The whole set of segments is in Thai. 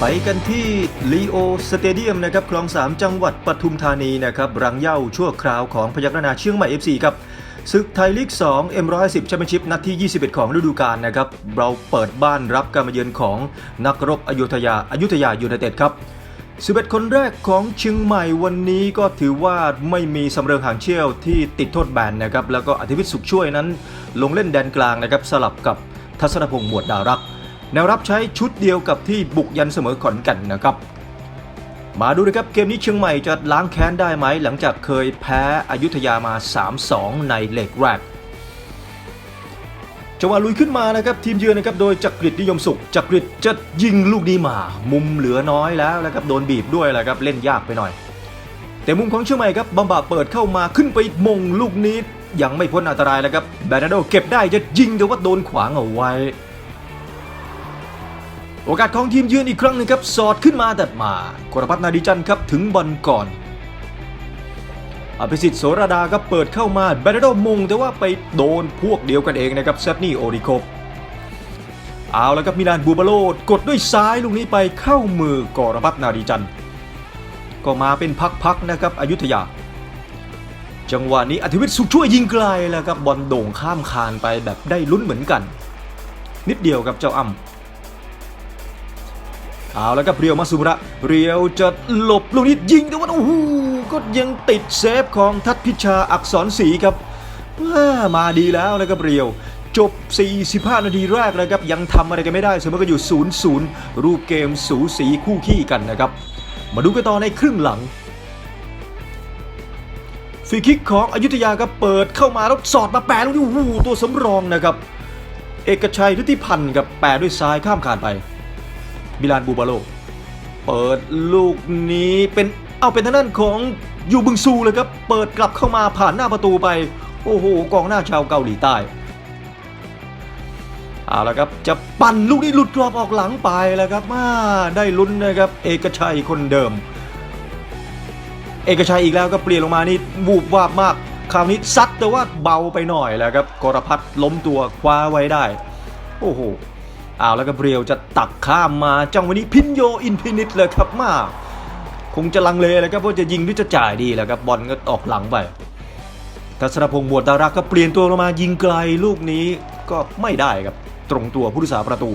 ไปกันที่ลีโอสเตเดียมนะครับคลอง 3 จังหวัดปทุมธานีนะครับรังเย้าชั่วคราวของพยัคฆ์นาเชียงใหม่ FC ครับศึกไทยลีก 2 M110 แชมเปี้ยนชิพนัดที่ 21 ของฤดูกาลนะครับเราเปิดบ้านรับการมาเยือนของนักรบอยุธยาอายุทยายูไนเต็ดครับ11 คนแรกของเชียงใหม่วันนี้ก็ถือว่าไม่มีสำเริงหางเชี่ยวที่ติดโทษแบนนะครับแล้วก็อธิวิทย์สุขช่วยนั้น ลงเล่นแดนกลางนะครับสลับกับทัศนพงษ์หมวดดารัก แนวรับใช้ชุดเดียวกับที่บุกยันเสมอขอนแก่นนะครับ มาดูนะครับเกมนี้เชียงใหม่จะล้างแค้นได้ไหมหลังจากเคยแพ้อยุธยามา 3-2 ในเลกแรกจังหวะลุยขึ้นมานะครับทีมเยือนนะครับโดยจักริดนิยมสุขจักริดจะยิงลูกนี้มา มุมเหลือน้อยแล้วนะครับโดนบีบด้วยแหละครับเล่นยากไปหน่อย แต่มุมของเชียงใหม่ครับบำบาเปิดเข้ามาขึ้นไปมงลูกนี้ยังไม่พ้นอันตรายแล้วครับแบรนาโดเก็บได้จะยิงแต่ว่าโดนขวางเอาไว้ โอกาสของทีมเยือนอีกครั้งหนึงครับสอดขึ้นมาแต่มากรพัฒนาดีจันครับถึงบอลก่อนอภิสิทธิ์โสรดาครับเปิดเข้ามาแบรนาโดมง แต่ว่าไปโดนพวกเดียวกันเองนะครับเซฟนี่โอริโคเอาแล้วครับมิลานบูบาโลกดด้วยซ้ายลูกนี้ไปเข้ามือกรพัฒนาดีจันก็มาเป็นพักๆนะครับอยุธยา จังหวะนี้อธิวิทย์สุขช่วยยิงไกลแล้วครับบอลโด่งข้ามคานไปแบบได้ลุ้นเหมือนกัน นิดเดียวครับเจ้าอ้ำ เอาแล้วครับเรียวมาสุระเรียวจะหลบลูกนี้ยิงแต่ว่าโอ้โหก็ยังติดเซฟของทัศพิชาอักษรศรีครับมาดีแล้วนะครับเรียวจบ 45 นาทีแรกนะครับ ยังทำอะไรกันไม่ได้เสมอกันอยู่ 0-0 รูปเกมสูสีคู่ขี้กันนะครับ มาดูกันต่อในครึ่งหลังฟรีคิกของอยุธยาครับเปิดเข้ามาแล้วสอดมาแปะลูกนี้โอ้โหตัวสำรองนะครับ เอกชัยฤทธิพันธ์กับแปะด้วยซ้ายข้ามคานไป มิลานบูบาโล เปิดลูกนี้เป็นเอาเป็นทางด้านของยูบึงซูเลยครับ เปิดกลับเข้ามาผ่านหน้าประตูไป โอ้โห กองหน้าชาวเกาหลีใต้ เอาละครับ จะปั่นลูกนี้หลุดกรอบออกหลังไปแล้วครับมาได้ลุ้นนะครับ เอกชัยคนเดิม เอกชัยอีกแล้วก็เปลี่ยนลงมานี่บูบวาบมาก คราวนี้ซัดแต่ว่าเบาไปหน่อยแล้วครับกรพัฒล้มตัวคว้าไว้ได้ โอ้โห เอาแล้วก็เรียวจะตักข้ามมาจังวะนี้พินโยอินฟินิตเลยครับมาคงจะลังเลเลยครับว่าจะยิงหรือจะจ่ายดีแหละครับบอลก็ออกหลังไปทัศนพงษ์หมวดดารักก็เปลี่ยนตัวลงมายิงไกลลูกนี้ก็ไม่ได้ครับตรงตัวผู้รักษาประตู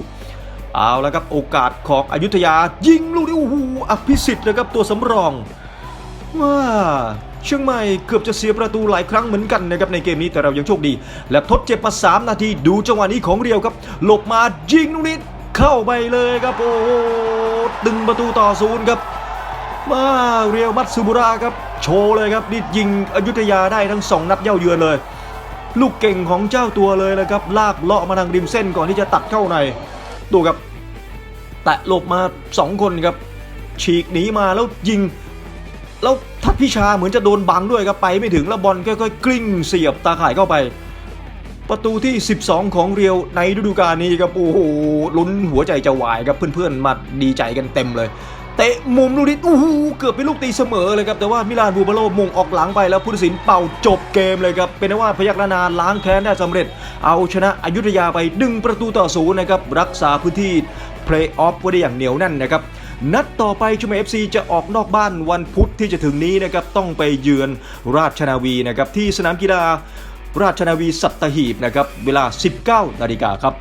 เอาแล้วครับโอกาสของอยุธยายิงลูกนี้โอ้โหอภิสิทธิ์เลยครับตัวสำรองว่า เชียงใหม่เกือบจะเสียประตูหลายครั้งเหมือนกันนะครับในเกมนี้แต่เรายังโชคดี และทดเจ็บมา 3 นาทีดูจังหวะนี้ของเรียวครับ หลบมายิงลูกนี้เข้าไปเลยครับโอ้ดึงประตูต่อศูนย์ครับ มาเรียวมัตสึบุระครับ โชว์เลยครับนี่ยิงอยุธยาได้ทั้ง 2 นัดเย้าเยือนเลย ลูกเก่งของเจ้าตัวเลยนะครับ ลากเลาะมาทางริมเส้นก่อนที่จะตัดเข้าในดูครับแตะหลบมา 2 คนครับ ฉีกหนีมาแล้วยิง แล้วทัพพิชาเหมือนจะโดนบังด้วยครับไปไม่ถึงแล้วบอลค่อยๆกลิ้งเสียบตาข่ายเข้าไป ประตูที่ 12 ของเรียวในฤดูกาลนี้ครับโอ้โหลุ้นหัวใจจะวายครับเพื่อนๆมาดีใจกันเต็มเลยเตะมุมลูกนี้โอ้โหเกือบเป็นลูกตีเสมอเลยครับแต่ว่ามิลานบูบาโลมงออกหลังไปแล้วผู้ตัดสินเป่าจบเกมเลยครับเป็นว่าพยัคฆ์นาล้างแค้นได้สำเร็จ เอาชนะอยุธยาไปดึงประตูต่อศูนย์นะครับรักษาพื้นที่เพลย์ออฟไว้ได้อย่างเหนียวแน่นนะครับ นัดต่อไปชุมเอฟซีจะออกนอกบ้านวันพุธที่จะถึงนี้นะครับต้องไปเยือนราชนาวีนะครับที่สนามกีฬาราชนาวีสัตหีบนะครับเวลา 19นาฬิกาครับ